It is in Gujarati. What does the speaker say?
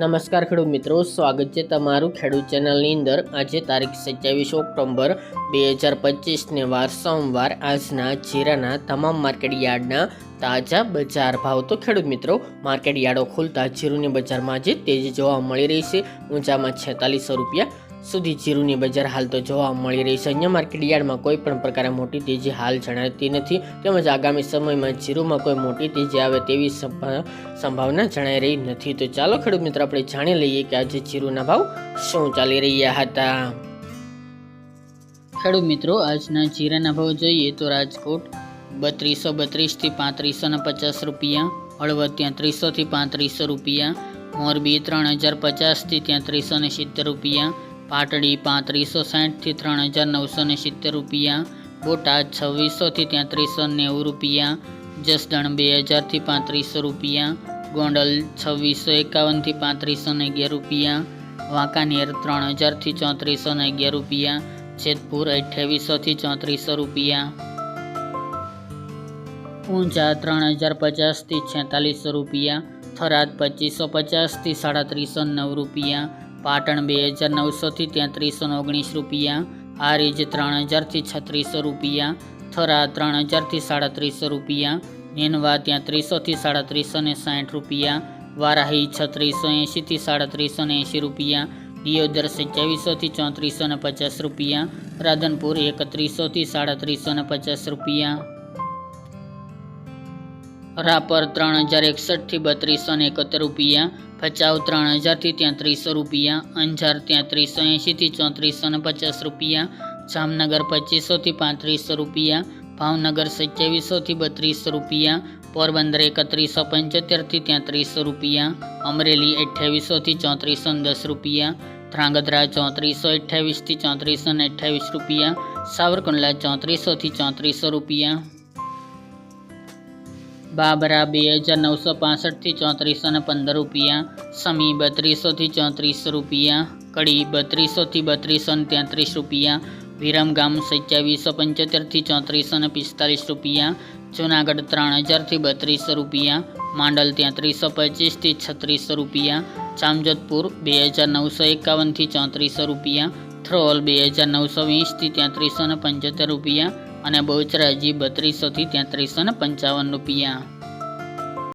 નમસ્કાર ખેડૂત મિત્રો, સ્વાગત છે તમારું ખેડૂત ચેનલની અંદર. આજે તારીખ સત્યાવીસ ઓક્ટોબર બે હજાર પચીસને વાર સોમવાર. આજના જીરાના તમામ માર્કેટ યાર્ડના તાજા બજાર ભાવ. તો ખેડૂત મિત્રો, માર્કેટ યાર્ડો ખુલતા જીરુની બજારમાં આજે તેજી જોવા મળી રહી છે. ઊંચામાં છેતાલીસો રૂપિયા સુધી જીરુની બજાર હાલ તો જોવા મળી રહી છે. અન્ય માર્કેટ યાર્ડમાં કોઈ પણ પ્રકારે મોટી તેજી હાલ જણાતી નથી. તેમજ આગામી સમયમાં જીરુમાં કોઈ મોટી તેજી આવે તેવી સંભા- સંભાવના જણાઈ રહી નથી. તો ચાલો ખેડૂત મિત્રો, આપણે જાણી લઈએ કે આજે જીરુના ભાવ શું ચાલી રહ્યા હતા. ખેડૂત મિત્રો, આજના જીરાના ભાવ જોઈએ તો રાજકોટ બત્રીસો બત્રીસથી પાંત્રીસો ને પચાસ રૂપિયા હળવદ ત્યાં ત્રીસોથી પાંત્રીસો રૂપિયા, મોરબી ત્રણ હજાર પચાસથી ત્યાં ત્રીસો ને સિત્તેર રૂપિયા પાટડી પાંત્રીસો સાઠથી ત્રણ હજાર નવસો ને સિત્તેર રૂપિયા, બોટાદ છવ્વીસોથી ત્યાંત્રીસો નેવું રૂપિયા, જસદણ બે હજારથી પાંત્રીસો રૂપિયા, ગોંડલ છવ્વીસો એકાવનથી પાંત્રીસો ને અગિયાર રૂપિયા, વાંકાનેર ત્રણ હજારથી ચોત્રીસો ને અગિયાર રૂપિયા, જેતપુર અઠ્યાવીસોથી ચોત્રીસો રૂપિયા. ઊંઝા ત્રણ હજાર પચાસથી છેતાલીસો રૂપિયા, થરાદ પચીસો પચાસથી સાડત્રીસો નવ રૂપિયા પાટણ બે હજાર નવસોથી તેત્રીસો ઓગણીસ રૂપિયા હારીજ ત્રણ હજારથી છત્રીસો રૂપિયા, થરા ત્રણ હજારથી સાડત્રીસો રૂપિયા, નેનવા ત્યાં ત્રીસોથી સાડત્રીસો ને સાઠ રૂપિયા, વારાહી છત્રીસો એંશીથી સાડત્રીસો ને એંશી રૂપિયા, દિયોદર સત્યાવીસોથી ચોત્રીસો ને પચાસ રૂપિયા, રાધનપુર એકત્રીસોથી સાડત્રીસો ને પચાસ રૂપિયા. રાપર ત્રણ હજાર એકસઠથી બત્રીસો ને એકોતેર રૂપિયા ભચાઉ ત્રણ હજારથી ત્યાંત્રીસો રૂપિયા, અંજાર ત્યાંત્રીસો એંશીથી ચોત્રીસો ને પચાસ રૂપિયા, જામનગર પચીસોથી પાંત્રીસો રૂપિયા, ભાવનગર સત્યાવીસોથી બત્રીસો રૂપિયા, પોરબંદર એકત્રીસો પંચોતેરથી ત્યાંત્રીસો રૂપિયા, અમરેલી અઠ્યાવીસોથી ચોત્રીસો દસ રૂપિયા, ધ્રાંગધ્રા ચોત્રીસો અઠ્યાવીસથી ચોત્રીસો ને અઠ્યાવીસ રૂપિયા, સાવરકુંડલા ચોત્રીસોથી ચોત્રીસો રૂપિયા. બાબરા બે હજાર નવસો પાસઠથી ચોત્રીસો ને પંદર રૂપિયા, સમી બત્રીસોથી ચોત્રીસ રૂપિયા, કડી બત્રીસોથી બત્રીસો ને તેત્રીસ રૂપિયા વિરમગામ સત્યાવીસો પંચોતેરથી ચોત્રીસો ને પિસ્તાલીસ રૂપિયા, જૂનાગઢ ત્રણ હજારથી બત્રીસો રૂપિયા, માંડલ તેત્રીસો પચીસથી છત્રીસો રૂપિયા, જામજોધપુર બે હજાર નવસો એકાવનથી ચોત્રીસો રૂપિયા, થ્રોલ બે હજાર નવસો વીસથી તેત્રીસો ને પંચોતેર રૂપિયા અને બહુચરાજી બત્રીસોથી તેત્રીસો ને પંચાવનનું રૂપિયા